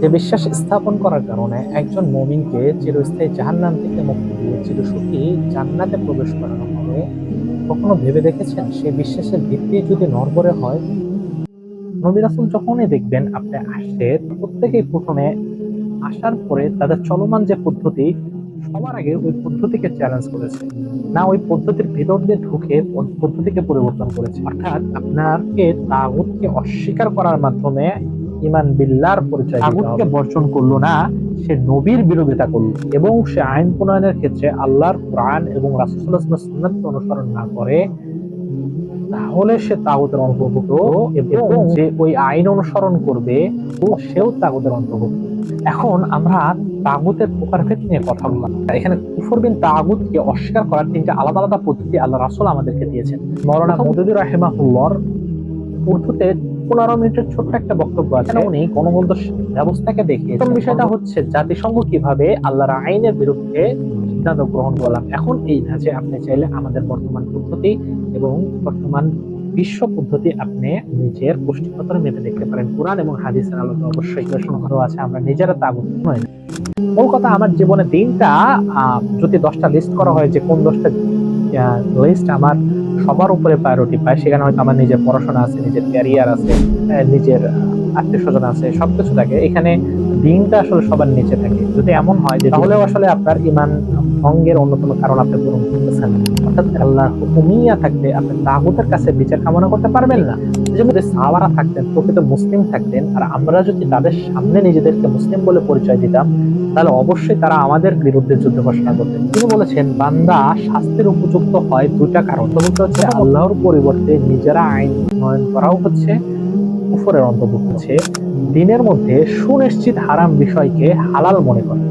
যে বিশ্বাস স্থাপন করার কারণে একজন মমিনকে চিরস্থায়ী জাহান্নাম থেকে মুক্তি দিয়ে চিরসুখী জান্নাতে প্রবেশ করানো হবে। কখনো ভেবে দেখেছেন? সেই বিশ্বাসের ভিত্তি যদি নরবরে হয়? নবী রাসূল যখনই দেখবেন আপনি আসছে প্রত্যেকেই প্রথমে আসার পরে তাদের চলমান যে পদ্ধতি, সবার আগে ওই পদ্ধতিকে চ্যালেঞ্জ করেছে। না, ওই পদ্ধতির ভেতর দিয়ে ঢুকে পদ্ধতিকে পরিবর্তন করেছে। অর্থাৎ আপনাকে তাগুতকে অস্বীকার করার মাধ্যমে ইমান বিল্লার পরিচয় তাগুতকে বর্জন করল না সে নবীর বিরোধিতা করল এবং সে আইন প্রণয়নের ক্ষেত্রে আল্লাহর কোরআন এবং সুন্নাতকে অনুসরণ না করে তাহলে সে তাগুতের অন্তর্ভুক্ত এবং যে ওই আইন অনুসরণ করবে ও সেও তাগুতের অন্তর্ভুক্ত। এখন আমরা তাগুতের প্রকারভেদ নিয়ে কথা বললাম। এখানে কুফর বিন তাগুতকে অস্বীকার করার তিনটা আলাদা আলাদা পদ্ধতি আল্লাহ রাসূল আমাদেরকে দিয়েছেন। মৌলানা মদুদি রাহিমাহুল্লাহর উর্দুতে পনেরো মিনিটের ছোট্ট একটা বক্তব্য আছে। উনি গণবন্ধ ব্যবস্থাকে দেখে বিষয়টা হচ্ছে জাতিসংঘ কীভাবে আল্লাহর আইনের বিরুদ্ধে সিদ্ধান্ত গ্রহণ করলাম। এখন এই ধাঁচে আপনি চাইলে আমাদের বর্তমান পদ্ধতি এবং বর্তমান বিশ্ব পদ্ধতি আপনি নিজের পুষ্টিগতর মেপে দেখতে পারেন। কোরআন এবং হাদিসের আলোকে অবশ্যই সংগ্রহ আছে আমরা নিজেরা তা নয়। মূল কথা আমার জীবনে দিনটা আহ, যদি দশটা লিস্ট করা হয় যে কোন দশটা লিস্ট আমার সবার উপরে প্রায়োরিটি পায়। সেখানে হয়তো আমার নিজের পড়াশোনা আছে, নিজের ক্যারিয়ার আছে নিজের আত্মীয় স্বজন আছে, সবকিছু থাকে। এখানে দিনটা আসলে সবার নিচে থাকে। যদি এমন হয় যে তাহলেও আসলে আপনার ইমান ভঙ্গের অন্যতম কারণ আপনি পূরণ করতেছেন। অর্থাৎ আল্লাহ হুকুমিয়া থাকতে আপনি তাগুতের কাছে বিচার কামনা করতে পারবেন না। যে মধ্যে সাওয়ারা থাকতেন, প্রকৃত মুসলিম থাকতেন, আর আমরা যদি তাদের সামনে নিজেদেরকে মুসলিম বলে পরিচয় দিতাম, তাহলে অবশ্যই তারা আমাদের বিরুদ্ধে যুদ্ধ ঘোষণা করতেন। তিনি বলেছেন, বান্দা শাস্তির উপযুক্ত হয় দুইটা কারণ। হচ্ছে আল্লাহর পরিবর্তে নিজেরা আইন প্রণয়ন করাও হচ্ছে কুফরের অন্তর্ভুক্ত হচ্ছে দিনের মধ্যে সুনিশ্চিত হারাম বিষয়কে হালাল মনে করে।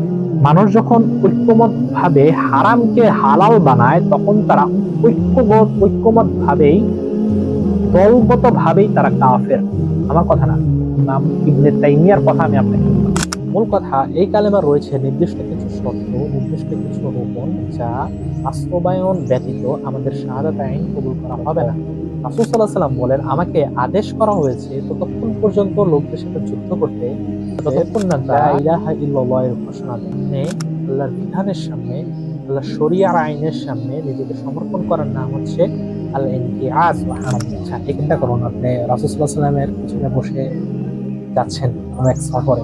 মানুষ যখন ঐক্যমত ভাবে হারামকে হালাল বানায়, তখন তারা ঐক্যবদ্ধ ঐক্যমত ভাবেই দলগত ভাবেই তারা কাফের। আমার কথা না, নাম ইবনে তাইমিয়ার কথা আমি আপনাকে মূল কথা, এই কালেমা রয়েছে নির্দিষ্ট কিছু শর্ত, নির্দিষ্ট কিছু রোপণ যা বাস্তবায়ন ব্যতীত আমাদের শাহাদাত আইন কবুল করা হবে না। রাসূল সাল্লাম বলেন আমাকে আদেশ করা হয়েছে ততক্ষণ পর্যন্ত লোকদের সাথে যুদ্ধ করতে। ততক্ষণ না ইলাহা ইল্লাল্লাহের ঘোষণা আল্লাহর বিধানের সামনে আল্লাহর শরিয়ার আইনের সামনে নিজেকে সমর্পণ করার নাম হচ্ছে আল ইনকিয়াজ আচ্ছা এখানটা করুন আপনি সাল্লামের পিছনে বসে যাচ্ছেন কোনো এক সফরে।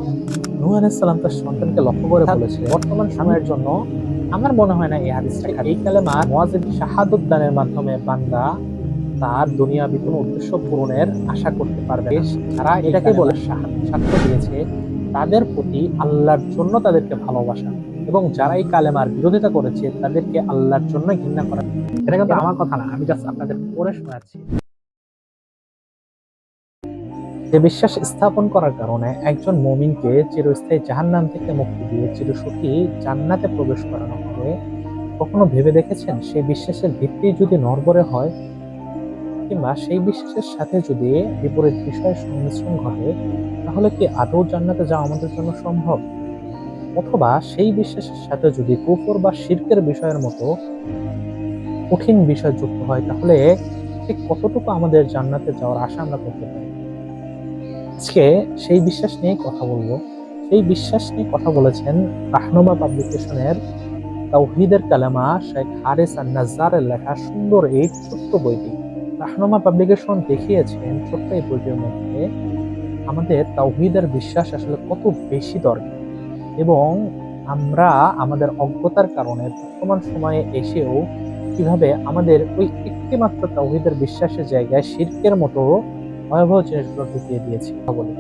নূহ তার সন্তানকে লক্ষ্য করে বলেছে বর্তমান সময়ের জন্য আমার মনে হয় না এই হাদিসটা এই কালেমা মুয়াজ্জিব শাহাদত দানের মাধ্যমে বান্দা তার দুনিয়াবি কোনো উদ্দেশ্য পূরণের আশা করতে পারবে। যারা এটাকে বলে সাক্ষ্য দিয়েছে। তাদের প্রতি আল্লাহর জন্য তাদেরকে ভালোবাসা এবং যারা এই কালেমার বিরোধিতা করেছে, তাদেরকে আল্লাহর জন্য ঘৃণা করা। এটা কিন্তু আমার কথা না, আমি জাস্ট আপনাদের পড়ে শোনাচ্ছি। যে বিশ্বাস স্থাপন করার কারণে একজন মমিনকে চিরস্থায়ী জাহান্নাম থেকে মুক্তি দিয়ে চিরসুখী জান্নাতে প্রবেশ করানো হবে। কখনো ভেবে দেখেছেন? সেই বিশ্বাসের ভিত্তি যদি নরবরে হয় কিংবা সেই বিশ্বাসের সাথে যদি বিপরীত বিষয়ের সংমিশ্রণ ঘটে, তাহলে কি আদৌ জান্নাতে যাওয়া আমাদের জন্য সম্ভব? অথবা সেই বিশ্বাসের সাথে যদি কুফর বা শিরকের বিষয়ের মতো কঠিন বিষয় যুক্ত হয়, তাহলে ঠিক কতটুকু আমাদের জান্নাতে যাওয়ার আশা আমরা করতে পারি? আজকে সেই বিশ্বাস নিয়ে কথা বলব। সেই বিশ্বাস নিয়ে কথা বলেছেন রাহনুমা পাবলিকেশনের তাওহিদের কালামা শেখ হারিস আর নাজ্জারের লেখা সুন্দর এই ছোট্ট বইটি। রাহনুমা পাবলিকেশন দেখিয়েছেন ছোট্ট এই বইটির মধ্যে আমাদের তাওহিদের বিশ্বাস আসলে কত বেশি দরকার এবং আমরা আমাদের অজ্ঞতার কারণে বর্তমান সময়ে এসেও কীভাবে আমাদের ওই একটিমাত্র তাওহিদের বিশ্বাসের জায়গায় শিরকের মতো ভয়াবহ জিনিসগুলো ঢুকিয়ে দিয়েছি বলে।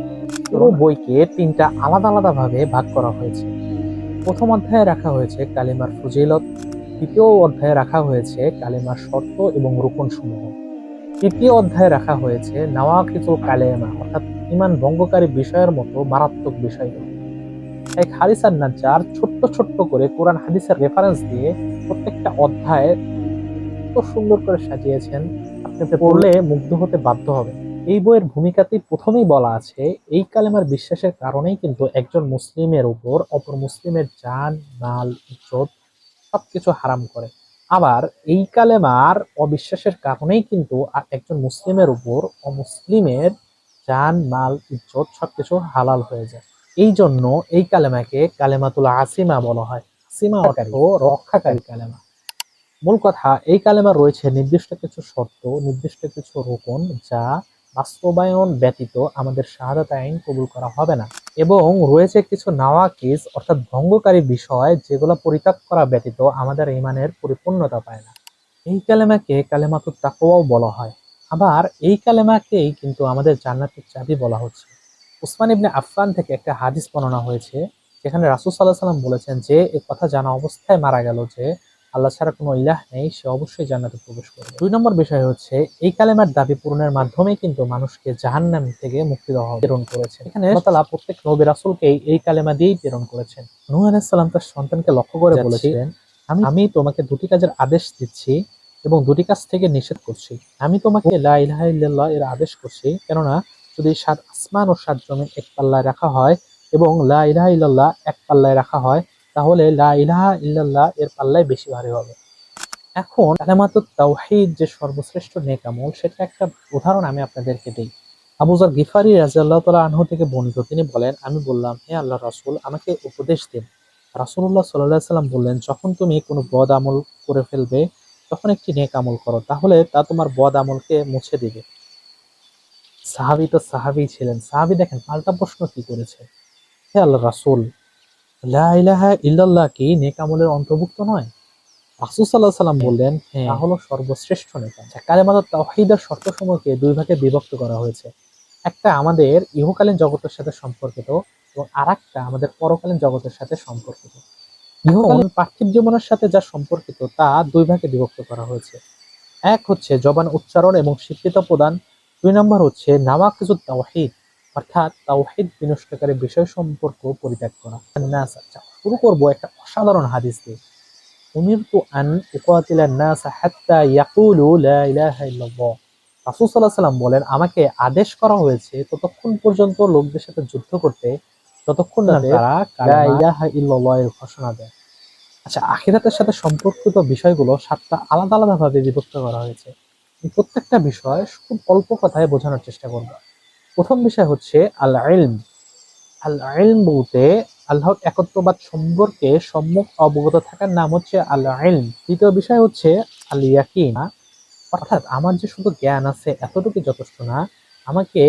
পুরো বইকে তিনটা আলাদা আলাদাভাবে ভাগ করা হয়েছে। প্রথম অধ্যায়ে রাখা হয়েছে কালিমার ফজিলত দ্বিতীয় অধ্যায়ে রাখা হয়েছে কালিমার শর্ত এবং রোপণ সমূহ তৃতীয় অধ্যায়ে রাখা হয়েছে নাওয়াকিতুল কালেমা, অর্থাৎ ইমান ভঙ্গকারী বিষয়ের মতো মারাত্মক বিষয়গুলো এক হারিসার নাজ্জার ছোট্ট ছোট্ট করে কোরআন হাদিসের রেফারেন্স দিয়ে প্রত্যেকটা অধ্যায়ে এত সুন্দর করে সাজিয়েছেন, আপনি পড়লে মুগ্ধ হতে বাধ্য হবে এই বইয়ের ভূমিকাতেই প্রথমেই বলা আছে, এই কালেমার বিশ্বাসের কারণেই কিন্তু একজন মুসলিমের উপর অপর মুসলিমের জান, মাল, ইজ্জত সবকিছু হারাম করে। আবার এই কালেমার অবিশ্বাসের কারণেই কিন্তু একজন মুসলিমের উপর অমুসলিমের যান মাল ইজ্জত সবকিছু হালাল হয়ে যায়। এই জন্য এই কালেমাকে কালেমাতুল আসিমা বলা হয়। আসিমা অর্থ রক্ষাকারী। কালেমা। মূল কথা এই কালেমা রয়েছে নির্দিষ্ট কিছু শর্ত নির্দিষ্ট কিছু রোপণ যা বাস্তবায়ন ব্যতীত আমাদের শাহাদাত আইন কবুল করা হবে না। এবং রয়েছে কিছু নাওয়াকিজ, অর্থাৎ ভঙ্গকারী বিষয়, যেগুলো পরিত্যাগ করা ব্যতীত আমাদের ইমানের পরিপূর্ণতা পায় না। এই কালেমাকে কালেমাতুত তাকওয়াও বলা হয়। আবার এই কালেমাকেই কিন্তু আমাদের জান্নাতের চাবি বলা হচ্ছে। উসমান ইবনে আফফান থেকে একটা হাদিস বর্ণনা হয়েছে, যেখানে রাসূল সাল্লাহ সাল্লাম বলেছেন যে এই কথা জানা অবস্থায় মারা গেল যে আল্লাহ ছাড়া কোনো ইলাহ নেই সে অবশ্যই জান্নাতে প্রবেশ করবে। দুই নম্বর বিষয় হচ্ছে এই কালেমার দাবি পূরণের মাধ্যমে কিন্তু মানুষকে জাহান্নাম থেকে মুক্তি দেওয়া প্রেরণ করেছে। এখানে তাআলা প্রত্যেক নবী রাসূলকেই এই কালেমা দিয়েই প্রেরণ করেছেন। নূহ আলাইহিস সালাম তার সন্তানকে লক্ষ্য করে বলেছিলেন আমি আমি তোমাকে দুটি কাজের আদেশ দিচ্ছি এবং দুটি কাজ থেকে নিষেধ করছি। আমি তোমাকে লা ইলাহা এর আদেশ করছি কেননা যদি সাত আসমান ও সাত জমিন এক পাল্লায় রাখা হয় এবং লা ইলাহা ইল্লাল্লাহ এক পাল্লায় রাখা হয় তাহলে লা ইলাহা ইল্লাল্লাহ এর পাল্লায় বেশি ভারী হবে। এখন কালেমাতুত তাওহীদ যে সর্বশ্রেষ্ঠ নেক আমল সেটা একটা উদাহরণ আমি আপনাদেরকে দিই। আবুজার গিফারি রাজিয়াল্লাহ তাআলা আনহু থেকে বর্ণিত, তিনি বলেন, আমি বললাম, হে আল্লাহ রাসূল, আমাকে উপদেশ দিন। রাসূলুল্লাহ সাল্লাল্লাহু আলাইহি সাল্লাম বললেন, যখন তুমি কোনো বদ আমল করে ফেলবে, তখন একটি নেক আমল করো, তাহলে তা তোমার বদ আমলকে মুছে দিবে। সাহাবি তো সাহাবি ছিলেন। সাহাবি দেখেন, পাল্টা প্রশ্ন কি করেছে? হে আল্লাহ রাসূল ইল্লাল্লাহ কি নেক আমলের অন্তর্ভুক্ত নয়? আলাইহি সাল্লাম বললেন হ্যাঁ। তা হলো সর্বশ্রেষ্ঠ নেক আচ্ছা কালেমাত তাওহীদের শর্তসমূহকে দুই ভাগে বিভক্ত করা হয়েছে। একটা আমাদের ইহকালীন জগতের সাথে সম্পর্কিত এবং আরেকটা আমাদের পরকালীন জগতের সাথে সম্পর্কিত। ইহকালীন পার্থিব জীবনের সাথে যা সম্পর্কিত তা দুই ভাগে বিভক্ত করা হয়েছে। এক হচ্ছে জবান উচ্চারণ এবং স্বীকৃত প্রদান দুই নম্বর হচ্ছে নাওয়াকিজু তাওহীদ অর্থাৎ তাওহীদ বিনষ্টকারী বিষয় সম্পর্ক পরিত্যাগ করা। নাস আচ্ছা শুরু করব একটা অসাধারণ হাদিস দিয়ে। উমিরতু আন উকাতিলা নাস হাত্তা ইয়াকুলু লা ইলাহা ইল্লাল্লাহ। রাসূল সাল্লাল্লাহু আলাইহি বলেন আমাকে আদেশ করা হয়েছে ততক্ষণ পর্যন্ত লোকদের সাথে যুদ্ধ করতে যতক্ষণ না তারা লা ইলাহা ইল্লাল্লাহ এর ঘোষণা দেয়। আচ্ছা আখিরাতের সাথে সম্পর্কিত বিষয়গুলো সাতটা আলাদা আলাদা ভাবে বিভক্ত করা হয়েছে। প্রত্যেকটা বিষয় খুব অল্প কথায় বোঝানোর চেষ্টা করব। প্রথম বিষয় হচ্ছে আল ইলম আল ইলম বলতে আল্লাহর একত্ববাদ সম্পর্কে সম্মুখ অবগত থাকার নাম হচ্ছে আল ইলম দ্বিতীয় বিষয় হচ্ছে আল ইয়াকিন অর্থাৎ আমার যে শুধু জ্ঞান আছে এতটুকু যথেষ্ট না আমাকে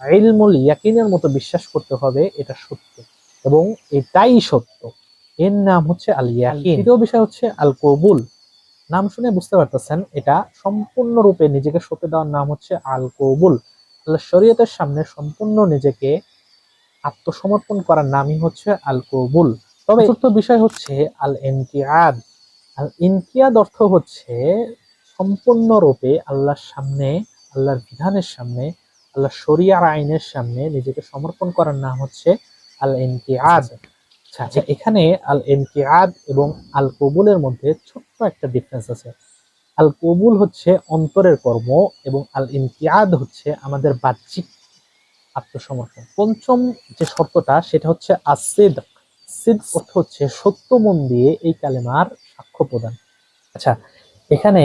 ইলমুল ইয়াকিনের মতো বিশ্বাস করতে হবে এটা সত্য এবং এটাই সত্য। এর নাম হচ্ছে আল ইয়াকিন তৃতীয় বিষয় হচ্ছে আল কবুল নাম শুনে বুঝতে পারতেছেন এটা সম্পূর্ণরূপে নিজেকে সঁপে দেওয়ার নাম হচ্ছে আল কবুল আল্লাহ শরীয়তের সামনে সম্পূর্ণ নিজেকে আত্মসমর্পণ করার নামই হচ্ছে আল কবুল তবে চতুর্থ বিষয় হচ্ছে আল ইনকিয়াদ আল ইনকিয়াদ অর্থ হচ্ছে সম্পূর্ণরূপে আল্লাহর সামনে আল্লাহর বিধানের সামনে আল্লাহ শরিয়ার আইনের সামনে নিজেকে সমর্পণ করার নাম হচ্ছে আল ইনকিয়াদ আচ্ছা। আচ্ছা এখানে আল ইনকিয়াদ এবং আল কবুলের মধ্যে ছোট্ট একটা ডিফারেন্স আছে। আল কবুল হচ্ছে অন্তরের কর্ম এবং আল ইনকিয়াদ হচ্ছে আমাদের বাহ্যিক আত্মসমর্পণ। পঞ্চম যে শর্তটা, সেটা হচ্ছে আসিদ সিদ অর্থ হচ্ছে সত্য মন দিয়ে এই কালেমার সাক্ষ্য প্রদান। আচ্ছা এখানে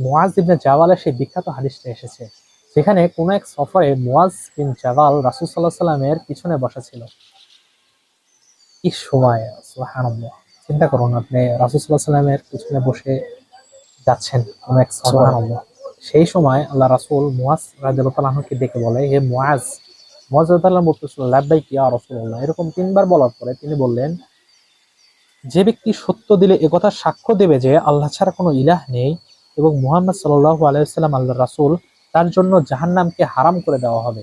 মুয়াজ ইবনে জাওয়ালের সেই বিখ্যাত হাদিসটা এসেছে। সেখানে কোন এক সফরে মুয়াজ বিন জাওয়াল রাসূল আলাইহি সাল্লামের পিছনে বসা ছিল। কি সময় চিন্তা করুন আপনি, রাসূল আলাইহি সাল্লামের পিছনে বসে যাচ্ছেন সেই সময় আল্লাহ রাসূল মুয়াজ আনহুকে ডেকে বলে হে মুয়াজ মুয়াজ বলতেছিল লাব্বাইক ইয়া রাসূলুল্লাহ। এরকম তিনবার বলার পরে তিনি বললেন যে ব্যক্তি সত্য দিলে একথা সাক্ষ্য দেবে যে আল্লাহ ছাড়া কোনো ইলাহ নেই এবং মুহাম্মদ সাল্লাল্লাহু আলাইহি সাল্লাম আল্লাহ রাসূল তার জন্য জাহান্নামকে হারাম করে দেওয়া হবে।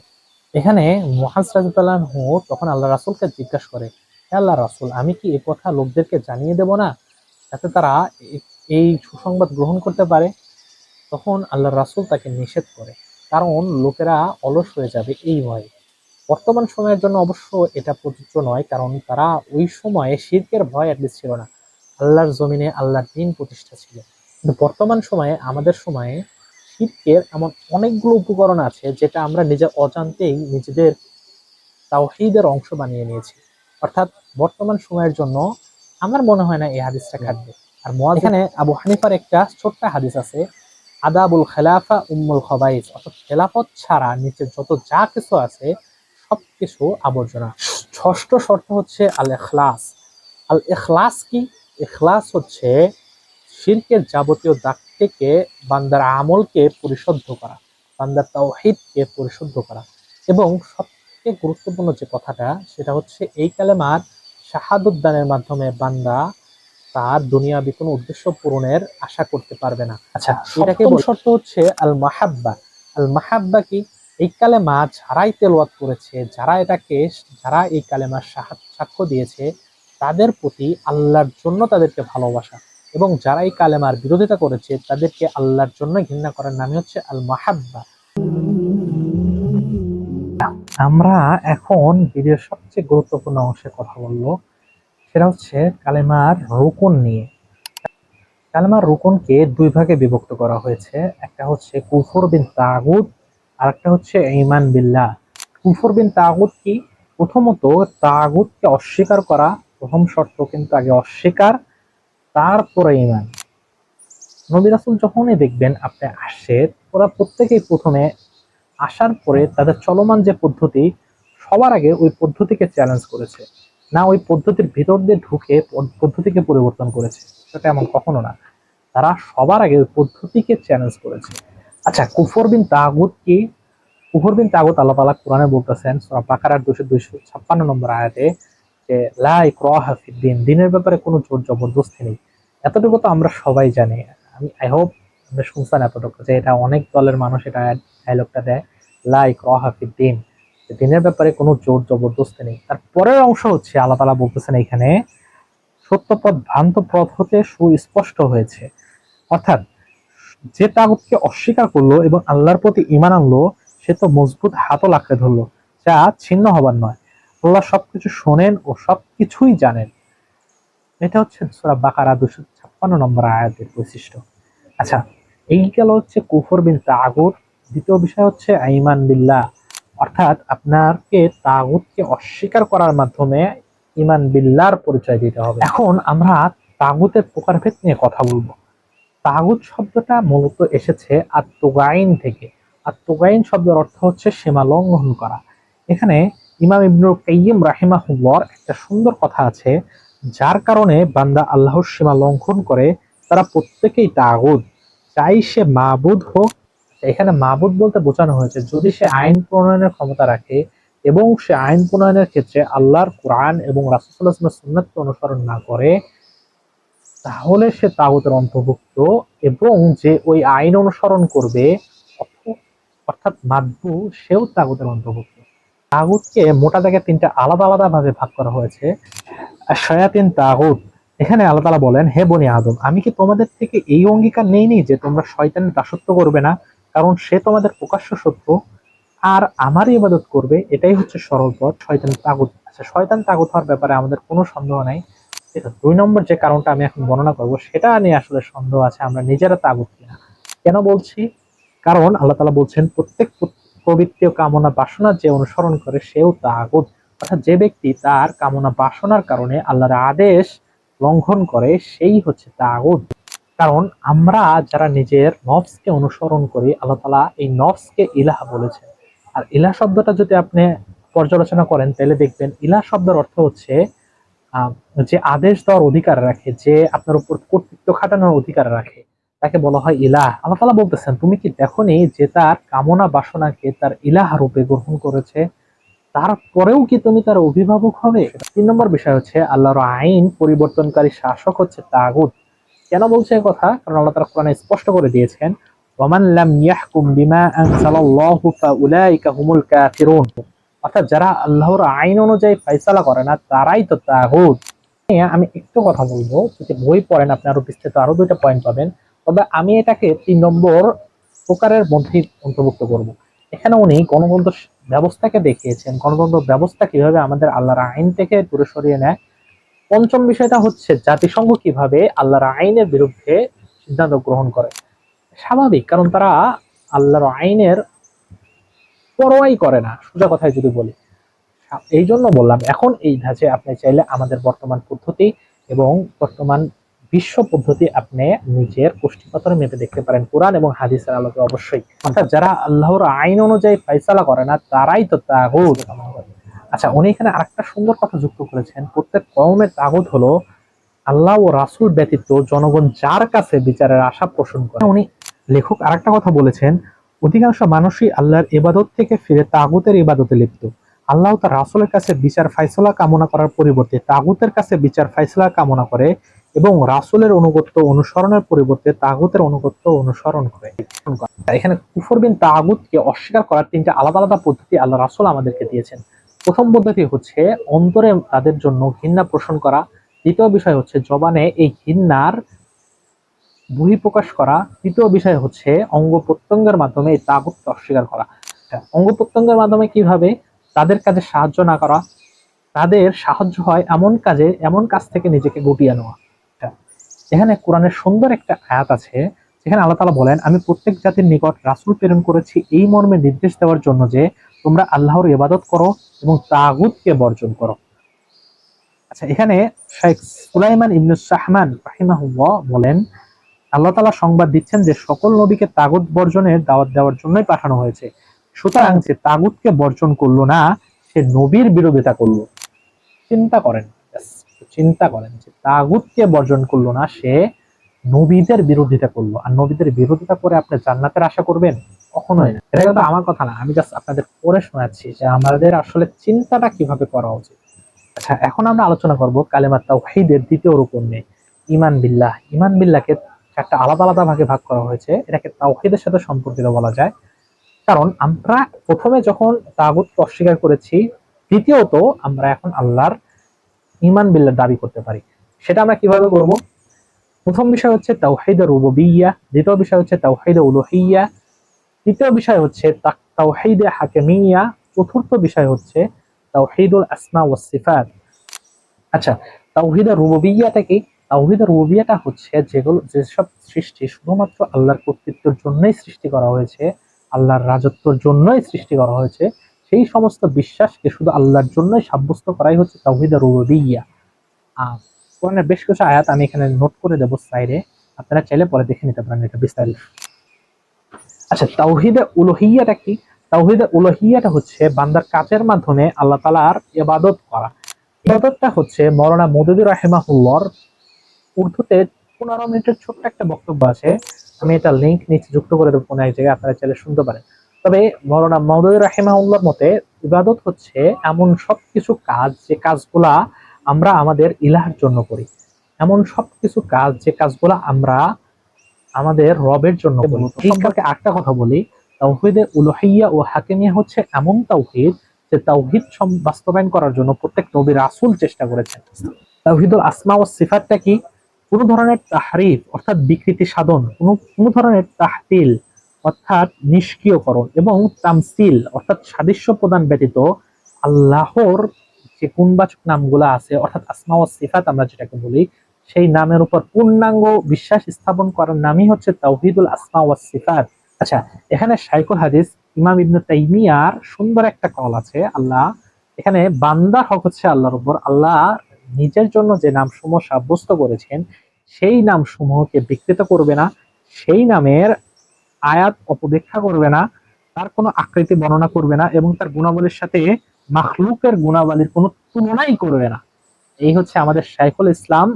এখানে মুহাজ আনহু তখন আল্লাহ রাসুলকে জিজ্ঞাসা করে হে আল্লাহ রাসুল আমি কি এই কথা লোকদেরকে জানিয়ে দেব না? যাতে তারা এ- এই সুসংবাদ গ্রহণ করতে পারে তখন আল্লাহ রাসূল তাকে নিষেধ করে। কারণ লোকেরা অলস হয়ে যাবে এই ভয়ে। বর্তমান সময়ের জন্য অবশ্য এটা প্রযোজ্য নয় কারণ তারা ওই সময়ে শিরকের ভয় অ্যাটলিস্ট ছিল না। আল্লাহর জমিনে আল্লাহর দিন প্রতিষ্ঠা ছিল। কিন্তু বর্তমান সময়ে আমাদের সময়ে শিরকের এমন অনেকগুলো উপকরণ আছে যেটা আমরা নিজের অজান্তেই নিজেদের তাওহিদের অংশ বানিয়ে নিয়েছি। অর্থাৎ বর্তমান সময়ের জন্য আমার মনে হয় না এই হাদিসটা খাটবে আর এখানে আবু হানিফার একটা ছোট্ট হাদিস আছে, আদাবুল খেলাফা উম্মুল খবাইস। অর্থাৎ খেলাফত ছাড়া নিচে যত যা কিছু আছে, সব কিছু আবর্জনা। ষষ্ঠ শর্ত হচ্ছে আল এখলাস আল এখলাস কি? এখলাস হচ্ছে শিরকের যাবতীয় দাগ থেকে বান্দার আমলকে পরিশুদ্ধ করা, বান্দার তাওহিদকে পরিশুদ্ধ করা। এবং সবথেকে গুরুত্বপূর্ণ যে কথাটা, সেটা হচ্ছে এই কালেমার শাহাদুদ্দানের মাধ্যমে বান্দা তার দুনিয়াবি কোনো উদ্দেশ্য পূরণের আশা করতে পারবে না। আচ্ছা এটাকে শর্ত হচ্ছে আল মাহাব্বা আল মাহাব্বা কি? এই কালেমা যারাই তেলওয়াত করেছে যারা এটাকে যারা এই কালেমার সাক্ষ্য দিয়েছে তাদের প্রতি আল্লাহর জন্য তাদেরকে ভালোবাসা এবং যারা এই কালেমার বিরোধিতা করেছে তাদেরকে আল্লাহর জন্য ঘৃণা করার নামই হচ্ছে আল মাহাব্বা আমরা এখন ভিডিওর সবচেয়ে গুরুত্বপূর্ণ অংশে কথা বলব। সেটা হচ্ছে কালেমার রুকন নিয়ে। কালেমার রুকনকে দুই ভাগে বিভক্ত করা হয়েছে। একটা হচ্ছে কুফর বিন তাগুদ আর একটা হচ্ছে ইমান বিল্লাহ। কুফর বিন তাগুদ কি? প্রথমত তাগুদকে অস্বীকার করা প্রথম শর্ত কিন্তু আগে অস্বীকার, তারপরে ইমান নবী রাসূল যখনই দেখবেন আপনি আসে, ওরা প্রত্যেকেই প্রথমে আসার পরে তাদের চলমান যে পদ্ধতি, সবার আগে ওই পদ্ধতিকে চ্যালেঞ্জ করেছে। না, ওই পদ্ধতির ভিতর দিয়ে ঢুকে পদ্ধতিকে পরিবর্তন করেছে। সেটা এমন কখনো না। তারা সবার আগে ওই পদ্ধতিকে চ্যালেঞ্জ করেছে। আচ্ছা কুফর বিন তাগুত কি? কুফর বিন তাগুত আল্লাহ তাআলা কোরআনে বলতেছেন বাকারার দুশো দুইশো ছাপ্পান্ন নম্বর আয়াতে, যে, লা ইকরাহা ফিদ্দিন দিনের ব্যাপারে কোনো জোর জবরদস্তি নেই। এতটুকু তো আমরা সবাই জানি। আমি আই হোপ আমরা শুনছেন এতটুকু যে এটা অনেক দলের মানুষ এটা ডায়লগটা দেয়। লা ইকরাহা ফিদ্দিন যে দিনের ব্যাপারে কোনো জোর জবরদস্তি নেই। তার পরের অংশ হচ্ছে, আল্লাহ তাআলা বলতেছেন এখানে, সত্যপথ ভ্রান্ত পথ হতে সুস্পষ্ট হয়েছে। অর্থাৎ, যে তাগুতকে অস্বীকার করল এবং আল্লাহর প্রতি ইমান আনলো, সে তো মজবুত হাতল আঁকড়ে ধরলো, যা ছিন্ন হবার নয়। আল্লাহ সবকিছু শোনেন ও সবকিছুই জানেন। এটা হচ্ছে সূরা বাকারা দুশো ছাপ্পান্ন নম্বর আয়াতের বৈশিষ্ট্য। আচ্ছা এই গেল হচ্ছে কুফর বিন তাগুত। দ্বিতীয় বিষয় হচ্ছে, আইমান বিল্লাহ। অর্থাৎ আপনাকে তাগুতকে অস্বীকার করার মাধ্যমে ইমান বিল্লার পরিচয় দিতে হবে। এখন আমরা তাগুতের প্রকারভেদ নিয়ে কথা বলব। তাগুত শব্দটা মূলত এসেছে আত্মগাইন থেকে। আত্মগাইন শব্দের অর্থ হচ্ছে সীমা লঙ্ঘন করা। এখানে ইমাম ইবনুল কাইয়িম রাহিমাহুল্লাহর একটা সুন্দর কথা আছে, যার কারণে বান্দা আল্লাহর সীমা লঙ্ঘন করে, তারা প্রত্যেকেই তাগুদ চাই সে মাবুদ হোক এখানে মাবুদ বলতে বোঝানো হয়েছে, যদি সে আইন প্রণয়নের ক্ষমতা রাখে এবং সে আইন প্রণয়নের ক্ষেত্রে আল্লাহর কোরআন এবং রাসুল্লাহ সুন্নাতকে অনুসরণ না করে, তাহলে সে তাগুতের অন্তর্ভুক্ত এবং যে ওই আইন অনুসরণ করবে, অর্থাৎ মাদবু সেও তাগুতের অন্তর্ভুক্ত। তাগুতকে মোটা দাগে তিনটা আলাদা আলাদা ভাবে ভাগ করা হয়েছে। শয়াতিন তাগুত, এখানে আল্লাহ বলেন, হে বনি আদম, আমি কি তোমাদের থেকে এই অঙ্গীকার নেইনি যে তোমরা শয়তানের দাসত্ব করবে না? কারণ সে তোমাদের প্রকাশ্য শত্রু, আর আমারই ইবাদত করবে, এটাই হচ্ছে সরল পথ, শয়তান তাগুত। আচ্ছা শয়তান তাগুত হওয়ার ব্যাপারে আমাদের কোনো সন্দেহ নাই। এটা দুই নম্বর যে কারণটা আমি এখন বর্ণনা করব, সেটা নিয়ে আসলে সন্দেহ আছে আমরা নিজেরা তাগুত কিনা। কেন বলছি? কারণ আল্লাহ তাআলা বলছেন, প্রত্যেক প- প্রবৃত্তি ও কামনা বাসনা যে অনুসরণ করে, সেও তাগুত। অর্থাৎ যে ব্যক্তি তার কামনা বাসনার কারণে আল্লাহর আদেশ লঙ্ঘন করে, সেই হচ্ছে তাগুত। কারণ আমরা যারা নিজের নফসকে অনুসরণ করি, আল্লাহ তাআলা এই নফসকে ইলাহ বলেছেন। আর ইলাহ শব্দটা যদি আপনি পর্যালোচনা করেন, তাহলে দেখবেন ইলাহ শব্দের অর্থ হচ্ছে যে আদেশ দেওয়ার অধিকার রাখে, যে আপনার উপর কর্তৃত্ব খাটানোর অধিকার রাখে, তাকে বলা হয় ইলাহ। আল্লাহ তাআলা বলতেছেন, তুমি কি দেখোনি যে তার কামনা বাসনাকে তার ইলাহ রূপে গ্রহণ করেছে? তারপরেও কি তুমি তার অভিভাবক হবে? তিন নম্বর বিষয় হচ্ছে, আল্লাহর আইন পরিবর্তনকারী শাসক হচ্ছে তাগুত। কেন বলছে কথা? কারণ আল্লাহ তাআলা কোরআনে স্পষ্ট করে দিয়েছেন, ওমান লাম ইয়াহকুম বিমা আনজালাল্লাহু ফাউলাইকা হুমুল কাফিরুন। অর্থাৎ যারা আল্লাহর আইন অনুযায়ী ফয়সালা করে না, তারাই তো তাগুত। নিয়ে আমি একটু কথা বলব, যদি বই পড়েন আপনি আরও বিস্তৃত আরও দুইটা পয়েন্ট পাবেন। তবে আমি এটাকে তিন নম্বর প্রকারের মধ্যেই অন্তর্ভুক্ত করব। এখানে উনি গণতন্ত্র ব্যবস্থাকে দেখিয়েছেন। গণতন্ত্র ব্যবস্থা কীভাবে আমাদের আল্লাহর আইন থেকে দূরে সরিয়ে নেয় পঞ্চম বিষয়টা হচ্ছে জাতিসংঘ কীভাবে আল্লাহর আইনের বিরুদ্ধে সিদ্ধান্ত গ্রহণ করে। স্বাভাবিক, কারণ তারা আল্লাহর আইনের পরোয়াই করে না, সোজা কথায় যদি বলি। এই জন্য বললাম, এখন এই ধাঁচে আপনি চাইলে আমাদের বর্তমান পদ্ধতি এবং বর্তমান বিশ্ব পদ্ধতি আপনি নিজের কোষ্ঠীপাতরে মেপে দেখতে পারেন। কোরআন এবং হাদিসের আলোকে অবশ্যই। অর্থাৎ যারা আল্লাহর আইন অনুযায়ী ফয়সালা করে না, তারাই তো তাগুত। আচ্ছা উনি এখানে আরেকটা সুন্দর কথা যুক্ত করেছেন। প্রত্যেক কওমের তাগুত হলো আল্লাহ ও রাসূল ব্যতীত জনগণ যার কাছে বিচারের আশা পোষণ করে। উনি লেখক আরেকটা কথা বলেছেন, অধিকাংশ মানুষই আল্লাহর ইবাদত থেকে ফিরে তাগুতের ইবাদতে লিপ্ত। আল্লাহ তার রাসূলের কাছে বিচার ফাইসলা কামনা করার পরিবর্তে তাগুতের কাছে বিচার ফাইসলা কামনা করে এবং রাসুলের অনুগত্য অনুসরণের পরিবর্তে তাগুতের অনুগত্য অনুসরণ করে। এখানে কুফর বিন তাগুতকে অস্বীকার করার তিনটা আলাদা আলাদা পদ্ধতি আল্লাহ রাসুল আমাদেরকে দিয়েছেন। প্রথম পদ্ধতি হচ্ছে অন্তরে তাদের জন্য ঘৃণা পোষণ করা। দ্বিতীয় বিষয় হচ্ছে জবানে এই ঘৃণার বহিঃপ্রকাশ করা। তৃতীয় বিষয় হচ্ছে অঙ্গ প্রত্যঙ্গের মাধ্যমে এই তাগুতকে অস্বীকার করা। আচ্ছা, অঙ্গ প্রত্যঙ্গের মাধ্যমে কীভাবে তাদের কাজে সাহায্য না করা? তাদের সাহায্য হয় এমন কাজে এমন কাজ থেকে নিজেকে গুটিয়ে নেওয়া। আচ্ছা, এখানে কোরআনের সুন্দর একটা আয়াত আছে যেখানে আল্লাহ তাআলা বলেন আমি প্রত্যেক জাতির নিকট রাসূল প্রেরণ করেছি এই মর্মে নির্দেশ দেওয়ার জন্য যে তোমরা আল্লাহর ইবাদত করো এবং তাগুতকে বর্জন করো। আচ্ছা এখানে শেখ সুলাইমান ইবনু সাহমান বলেন, আল্লাহ তাআলা সংবাদ দিচ্ছেন যে সকল নবীকে তাগুত বর্জনের দাওয়াত দেওয়ার জন্যই পাঠানো হয়েছে। সুতরাং যে তাগুতকে বর্জন করল না, সে নবীর বিরোধিতা করল। চিন্তা করেন চিন্তা করেন যে তাগুতকে বর্জন করল না, সে নবীদের বিরোধিতা করল। আর নবীদের বিরোধিতা করে আপনি জান্নাতের আশা করবেন? কখনোই না। এটা কিন্তু আমার কথা না, আমি জাস্ট আপনাদের পড়ে শোনাচ্ছি যে আমাদের আসলে চিন্তাটা কীভাবে করা উচিত। আচ্ছা এখন আমরা আলোচনা করব কালেমা তাওহীদের দ্বিতীয় রূপণ নিয়ে। ইমান বিল্লাহ। ইমান বিল্লাহকে একটা আলাদা আলাদা ভাগে ভাগ করা হয়েছে। এটাকে তাওহীদের সাথে সম্পর্কিত বলা যায়। কারণ আমরা প্রথমে যখন তাগুতকে অস্বীকার করেছি, দ্বিতীয়ত আমরা এখন আল্লাহর ইমান বিল্লাহ দাবি করতে পারি। সেটা আমরা কীভাবে করব? প্রথম বিষয় হচ্ছে তাওহীদে রুবুবিয়্যা। দ্বিতীয় বিষয় হচ্ছে তাওহীদে উলুহিয়্যা। তৃতীয় বিষয় হচ্ছে তাওহীদে হাকিমিয়্যা চতুর্থ বিষয় হচ্ছে তাওহীদুল আসমা ওয়াস সিফাত। আচ্ছা তাওহীদে রুবুবিয়্যাটা কি? তাওহীদে রুবুবিয়্যাটা হচ্ছে যেগুলো যেসব সৃষ্টি শুধুমাত্র আল্লাহর কর্তৃত্বের জন্যই সৃষ্টি করা হয়েছে, আল্লাহর রাজত্বের জন্যই সৃষ্টি করা হয়েছে, সেই সমস্ত বিশ্বাসকে শুধু আল্লাহর জন্যই সাব্যস্ত করাই হচ্ছে তাওহীদে রুবুবিয়্যা আর কোরআনের বেশ কিছু আয়াত আমি এখানে নোট করে দেবো সাইডে আপনারা চাইলে পরে দেখে নিতে পারেন এটা বিস্তারিত। আচ্ছা তাওহিদে উলুহিয়াটা কি? তাওহিদে উলুহিয়াটা হচ্ছে বান্দার কাজের মাধ্যমে আল্লাহ তাআলার ইবাদত করা। ইবাদতটা হচ্ছে মরনা মদুদি রাহিমাহুল্লাহর উর্দুতে পনেরো মিনিটের ছোট্ট একটা বক্তব্য আছে। আমি এটা লিঙ্ক নিচে যুক্ত করে দেবো, কোনো এক জায়গায় আপনারা চাইলে শুনতে পারেন। তবে মরনা মদুদি রাহিমাহুল্লাহর মতে ইবাদত হচ্ছে এমন সব কিছু কাজ, যে কাজগুলা আমরা আমাদের ইলাহার জন্য করি। এমন সব কিছু কাজ, যে কাজগুলা আমরা আমাদের রবের জন্য এই সম্পর্কে একটা কথা বলি। তাওহীদে উলুহিয়্যা ও হাকিমিয়া হচ্ছে এমন তাওহীদ যে তাওহীদ সম- বাস্তবায়ন করার জন্য প্রত্যেক নবী রাসূল চেষ্টা করেছেন। তাওহীদুল আসমা ও সিফাতটা কি? কোন ধরনের তাহরিফ অর্থাৎ বিকৃতি সাধন কোন কোন ধরনের তাহতিল অর্থাৎ নিষ্ক্রিয়করণ এবং তামসিল অর্থাৎ সাদৃশ্য প্রদান ব্যতীত আল্লাহর যে গুণবাচক নামগুলো আছে অর্থাৎ আসমা ও সিফাত আমরা যেটাকে বলি সেই নামের উপর পূর্ণাঙ্গ বিশ্বাস স্থাপন করার নামই হচ্ছে তাওহীদুল আসমা ওয়াস সিফাত। আচ্ছা এখানে শাইখুল হাদিস, ইমাম ইবনে তাইমিয়ার সুন্দর একটা কল আছে, আল্লাহ। এখানে বান্দার হক হচ্ছে আল্লাহর উপর। আল্লাহ নিজের জন্য যে নামসমূহ সাব্যস্ত করেছেন, সেই নামসমূহকে বিকৃত করবে না, সেই নামের আয়াত অপব্যাখ্যা করবে না, তার কোনো আকৃতি বর্ণনা করবে না এবং তার গুণাবলীর সাথে মাখলুকের গুণাবলীর কোনো তুলনাই করবে না। এই হচ্ছে আমাদের শাইখুল ইসলাম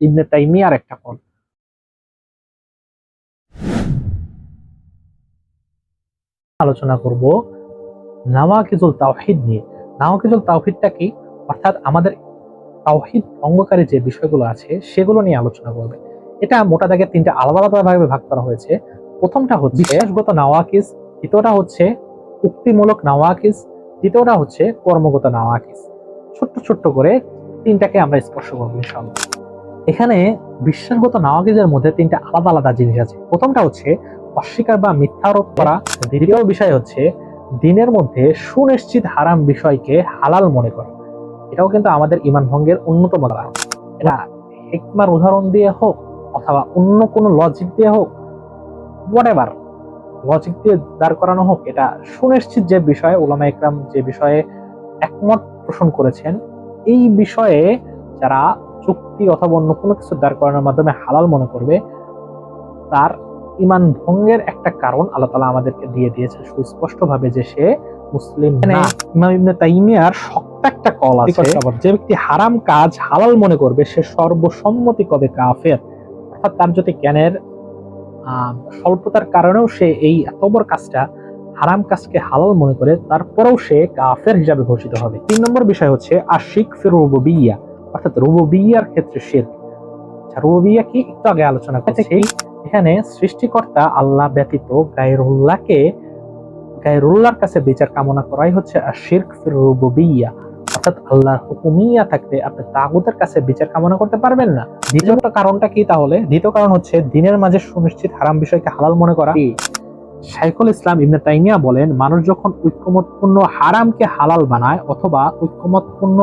ইবনে তাইমিয়ার একটা কল। আলোচনা করব নাওয়াকিজুল তাওহিদ নিয়ে। নাওয়াকিজুল তাওহিদটা কি? অর্থাৎ আমাদের তাওহিদ ভঙ্গকারী যে বিষয়গুলো আছে, সেগুলো নিয়ে আলোচনা করবে। এটা মোটা দাগে তিনটা আলাদা আলাদা ভাবে ভাগ করা হয়েছে। প্রথমটা হচ্ছে বিশ্বাসগত নাওয়াকিজ, দ্বিতীয়টা হচ্ছে উক্তিমূলক নাওয়াকিজ, তৃতীয়টা হচ্ছে কর্মগত নাওয়াকিজ। ছোট্ট ছোট্ট করে তিনটাকে আমরা স্পর্শ করব ইনশাআল্লাহ। এখানে বিশ্বাসগত নাওয়াগিজের মধ্যে তিনটা আলাদা আলাদা জিনিস আছে। প্রথমটা হচ্ছে অস্বীকার বা মিথ্যা আরোপ করা। দ্বিতীয় বিষয় হচ্ছে দিনের মধ্যে সুনিশ্চিত হারাম বিষয়কে হালাল মনে করা। এটাও কিন্তু আমাদের ইমান ভঙ্গের অন্যতম কারণ এটা হেকমার উদাহরণ দিয়ে হোক অথবা অন্য কোনো লজিক দিয়ে হোক হোয়াট এভার লজিক দিয়ে দাঁড় করানো হোক, এটা সুনিশ্চিত যে বিষয়ে ওলামা ইকরাম যে বিষয়ে একমত পোষণ করেছেন, এই বিষয়ে যারা চুক্তি অথবা অন্য কোনো কিছু দাঁড় করানোর মাধ্যমে হালাল মনে করবে তার ইমান ভঙ্গের একটা কারণ আল্লাহ তালা আমাদেরকে দিয়ে দিয়েছে সুস্পষ্ট ভাবে যে সে মুসলিম না। ইমাম ইবনে তাইমিয়ার শক্ত প্রত্যেকটা কল আছে যে ব্যক্তি হারাম কাজ হালাল মনে করবে সে সর্বসম্মতি কবে কাফের? অর্থাৎ তার যদি জ্ঞানের স্বল্পতার কারণেও সে এই এত বড় কাজটা হারাম কাজকে হালাল মনে করে তারপরেও সে কাফের হিসাবে ঘোষিত হবে। তিন নম্বর বিষয় হচ্ছে আশিক ফির রুববিয়া। অর্থাৎ রুববিয়ার ক্ষেত্রে শির রুববিয়া কি একটু আগে আলোচনা করছি? এখানে সৃষ্টিকর্তা আল্লাহ ব্যতীত গায়রুল্লাহকে গায়রুল্লাহর কাছে বিচার কামনা করাই হচ্ছে রুববিয়া। অর্থাৎ আল্লাহর হুকুমিয়া থাকতে আপনি তাগুতের কাছে বিচার কামনা করতে পারবেন না। দ্বিতীয়টা কারণটা কি তাহলে? দ্বিতীয় কারণ হচ্ছে দিনের মাঝে সুনিশ্চিত হারাম বিষয়কে হালাল মনে করা। শাইখুল ইসলাম ইবনে তাইমিয়া বলেন মানুষ যখন ঐক্যমতপূর্ণ হারামকে হালাল বানায় অথবা ঐক্যমতপূর্ণ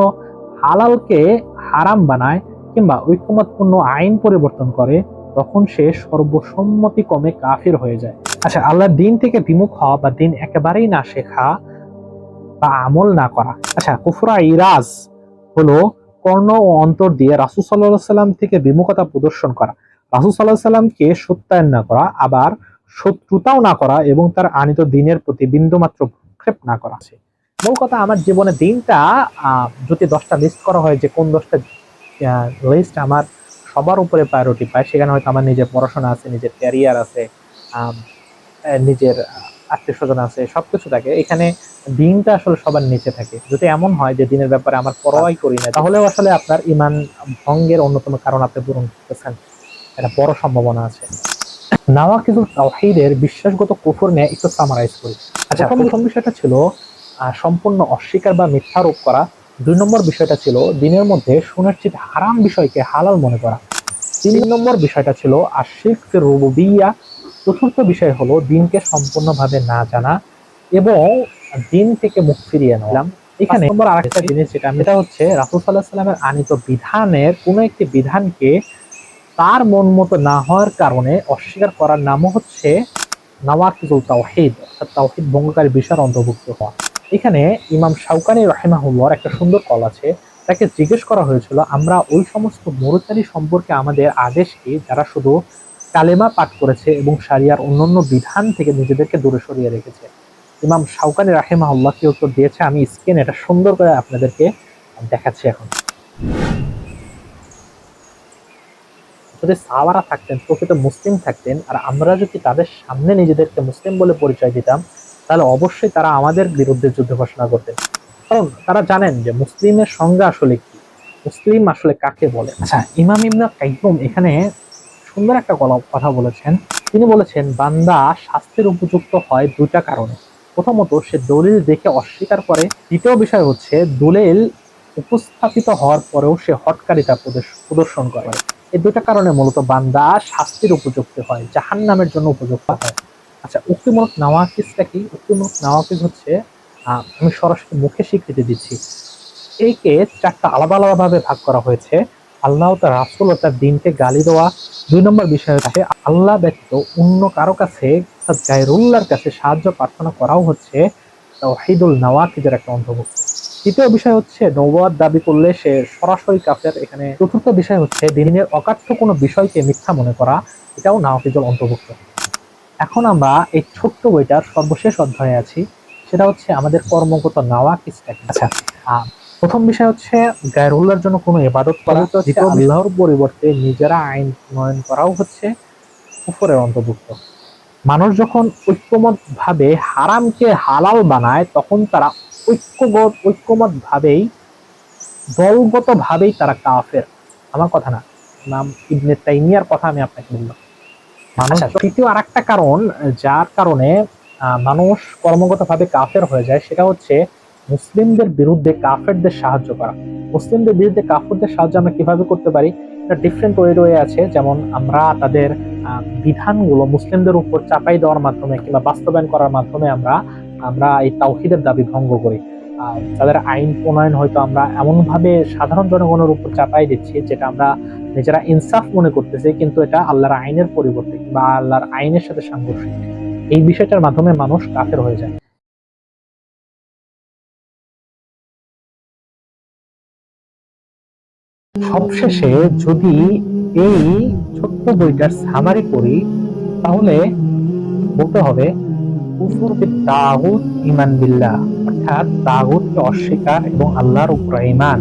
হালালকে হারাম বানায় কিংবা ঐক্যমতপূর্ণ আইন পরিবর্তন করে, তখন সে সর্বসম্মতি কমে কাফির হয়ে যায়। আচ্ছা আল্লাহর দিন থেকে বিমুখ হওয়া বা দিন একেবারেই না শেখা বা আমল না করা। আচ্ছা কুফরা ইরাজ হলো কর্ণ ও অন্তর দিয়ে রাসুল সাল্লাহ সাল্লাম থেকে বিমুখতা প্রদর্শন করা। রাসুল সাল্লাহ সাল্লামকে সত্যায়ন না করা, আবার শত্রুতাও না করা এবং তার আনিত দিনের প্রতি বিন্দুমাত্র ভ্রুক্ষেপ না করা। আছে মূল কথা আমার জীবনে দিনটা যদি দশটা লিস্ট করা হয় যে কোন দশটা লিস্ট আমার সবার উপরে প্রায়োরিটি পায় সেখানে হয়তো আমার নিজের পড়াশোনা আছে নিজের ক্যারিয়ার আছে নিজের আত্মীয় স্বজন আছে সবকিছু থাকে। এখানে দিনটা আসলে সবার নিচে থাকে। যদি এমন হয় যে দিনের ব্যাপারে আমার পরোয়াই করি না তাহলেও আসলে আপনার ইমান ভঙ্গের অন্যতম কারণ আপনি পূরণ করতেছেন। একটা বড় সম্ভাবনা আছে। নাওয়াকিজুল তাওহীদের বিশ্বাসগত কুফর নিয়ে একটু সামারাইজ করি। আচ্ছা প্রথম বিষয়টা ছিল সম্পূর্ণ অস্বীকার বা মিথ্যা আরোপ করা দুই নম্বর বিষয়টা ছিল দিনের মধ্যে সুনিশ্চিত হারাম বিষয়কে হালাল মনে করা। তিন নম্বর বিষয়টা ছিল আশিক রুবুবিয়া। চতুর্থ বিষয় হলো দিনকে সম্পূর্ণভাবে না জানা এবং দিন থেকে মুখ ফিরিয়ে নেওয়া। এখানে নম্বর আরেকটা জিনিস যেটা এটা হচ্ছে রাসুল সাল্লাহ সাল্লামের আনিত বিধানের কোনো একটি বিধানকে তার মন মতো না হওয়ার কারণে অস্বীকার করার নামও হচ্ছে নওয়াকিজুল তাওহিদ, অর্থাৎ তাওহিদ ভঙ্গকারী বিষয়ের অন্তর্ভুক্ত হওয়া। এখানে ইমাম শাউকানি রাহিমাহুল্লাহর একটা সুন্দর কল আছে। তাকে জিজ্ঞেস করা হয়েছিল, আমরা ওই সমস্ত মরুচারী সম্পর্কে আমাদের আদেশ কি? যারা শুধু কালেমা পাঠ করেছে এবং সারিয়ার অন্যান্য বিধান থেকে নিজেদেরকে দূরে সরিয়ে রেখেছে? ইমাম শাউকানি রাহিমাহুল্লাহ কি উত্তর দিয়েছে? আমি স্ক্রিন এটা সুন্দর করে আপনাদেরকে দেখাচ্ছি এখন। যদি সাওয়ারা থাকতেন, প্রকৃত মুসলিম থাকতেন, আর আমরা যদি তাদের সামনে নিজেদেরকে মুসলিম বলে পরিচয় দিতাম তাহলে অবশ্যই তারা আমাদের বিরুদ্ধে যুদ্ধ ঘোষণা করতেন কারণ তারা জানেন যে মুসলিমের সংজ্ঞা আসলে কি। মুসলিম আসলে কাকে বলে? আচ্ছা ইমাম ইবনা কাইয়ুম এখানে সুন্দর একটা কথা বলেছেন। তিনি বলেছেন, বান্দা শাস্তির উপযুক্ত হয় দুইটা কারণে। প্রথমত, সে দলিল দেখে অস্বীকার করে। দ্বিতীয় বিষয় হচ্ছে, দলিল উপস্থাপিত হওয়ার পরেও সে হটকারিতা প্রদর্শ- প্রদর্শন করে। এই দুটা কারণে মূলত বান্দা শাস্তির উপযুক্ত হয় জাহান নামের জন্য উপযুক্ত হয়। আচ্ছা উক্তিমূলক নাওয়াকিসটা কি? উক্তিমূলক নাওয়াকিস হচ্ছে আমি সরাসরি মুখে স্বীকৃতি দিচ্ছি। এইকে চারটা আলাদা আলাদা ভাবে ভাগ করা হয়েছে। আল্লাহ তার রাসুল ও তার দিনকে গালি দেওয়া। দুই নম্বর বিষয় হচ্ছে, আল্লাহ ব্যতীত অন্য কারও কাছে অর্থাৎ গায়রুল্লাহর কাছে সাহায্য প্রার্থনা করাও হচ্ছে ওয়াহিদুল নাওয়াকিদের একটা অন্তর্ভুক্ত। তৃতীয় বিষয় হচ্ছে নবাদ দাবি করলে সে সরাসরি কাফের। এখানে চতুর্থ বিষয় হচ্ছে, দিনের অকাঠ্য কোনো বিষয়কে মিথ্যা মনে করা, এটাও নাওয়াকিজুল অন্তর্ভুক্ত। এখন আমরা এই ছোট্ট বইটার সর্বশেষ অধ্যায়ে আছি। সেটা হচ্ছে আমাদের কর্মগত নাওয়াকিসটা কি? আচ্ছা প্রথম বিষয় হচ্ছে গায়রুল্লাহর জন্য কোনো ইবাদত করা। আল্লাহর পরিবর্তে নিজেরা আইন প্রণয়ন করাও হচ্ছে কুফরের অন্তর্ভুক্ত। মানুষ যখন ঐক্যমত ভাবে হারামকে হালাল বানায় তখন তারা ঐক্যগত ঐক্যমত ভাবেই দলগত ভাবেই তারা কাফের। আমার কথা না নাম ইবনে তাইমিয়ার কথা আমি আপনাকে বললাম। মানুষ তৃতীয় আর একটা কারণ যার কারণে মানুষ কর্মগত ভাবে কাফের হয়ে যায় সেটা হচ্ছে মুসলিমদের বিরুদ্ধে কাফেরদের সাহায্য করা। মুসলিমদের বিরুদ্ধে কাফেরদের সাহায্য আমরা কীভাবে করতে পারি? এটা ডিফারেন্ট ওয়ে রয়ে আছে যেমন আমরা তাদের বিধানগুলো মুসলিমদের উপর চাপাই দেওয়ার মাধ্যমে কিংবা বাস্তবায়ন করার মাধ্যমে আমরা আমরা এই তাওহিদের দাবি ভঙ্গ করি। তাদের আইন প্রণয়ন হয়তো আমরা এমন ভাবে সাধারণ জনগণের উপর চাপাই দিচ্ছি যেটা আমরা নিজেরা ইনসাফ মনে করতেছি, কিন্তু এটা আল্লাহর আইনের পরিবর্তে বা আল্লাহর আইনের সাথে সাংঘর্ষিক। এই বিষয়টার মাধ্যমে মানুষ কাফের হয়ে যায়। সবশেষে যদি এই ছোট্ট বইটার সামারি তাহলে বলতে হবে ইমান বিল্লাহ, অর্থাৎ অস্বীকার এবং আল্লাহর উপর ইমান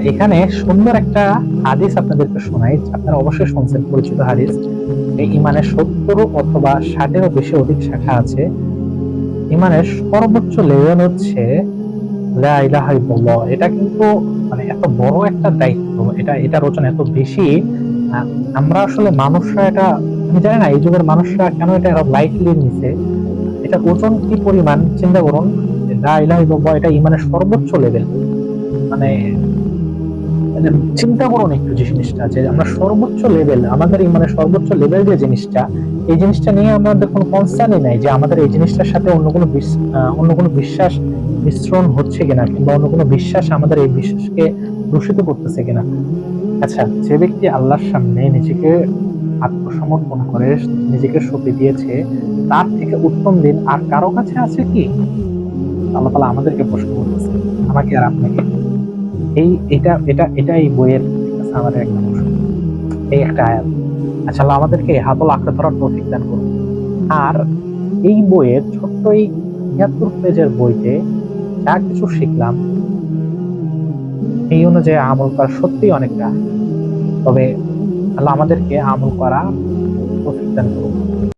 এখানে সুন্দর একটা হাদিস আপনাদেরকে শোনাই, আপনারা অবশ্যই শুনছেন পরিচিত হাদিস। এই ইমানের সত্তর অথবা ষাটেরও বেশি অধিক শাখা আছে। ইমানের সর্বোচ্চ লেভেল হচ্ছে। এটা কিন্তু মানে এত বড় একটা দায়িত্ব, এটা, এটার ওজন এত বেশি। আমরা আসলে মানুষরা এটা, আমি জানি না, এই যুগের মানুষরা কেন এটা লাইটলি নিছে? এটা ওজন কি পরিমাণ? চিন্তা করুন এটা ইমানের সর্বোচ্চ লেভেল মানে চিন্তা করুন একটু যে জিনিসটা, যে আমরা সর্বোচ্চ লেভেল আমাদের ইমানের সর্বোচ্চ লেভেল যে জিনিসটা, এই জিনিসটা নিয়ে আমাদের কোনো কনসার্নই নাই যে আমাদের এই জিনিসটার সাথে অন্য কোনো অন্য কোনো বিশ্বাস মিশ্রণ হচ্ছে কিনা, কিংবা অন্য কোনো বিশ্বাস আমাদের এই বিশ্বাসকে দূষিত করতেছে কিনা। আচ্ছা যে ব্যক্তি আল্লাহর সামনে নিজেকে আত্মসমর্পণ করে, নিজেকে সঁপে দিয়েছে, তার থেকে উত্তম দিন আর কারও কাছে আছে কি? আল্লাহ তালা আমাদেরকে প্রশ্ন করতেছে, আমাকে আর আপনাকে এই এটা এটা এটা এই বইয়ের আমাদের একটা প্রশ্ন এই একটা আয়াত। আচ্ছা আমাদেরকে হাতল আঁকড়ে ধরার তৌফিক দান করুন। আর এই বইয়ের ছোট্ট এই তিয়াত্তর পেজের বইতে যা কিছু শিখলাম, এই অনুযায়ী আমল করা সত্যি অনেকটা। তবে আল্লাহ আমাদেরকে আমল করা তৌফিক দান করুন।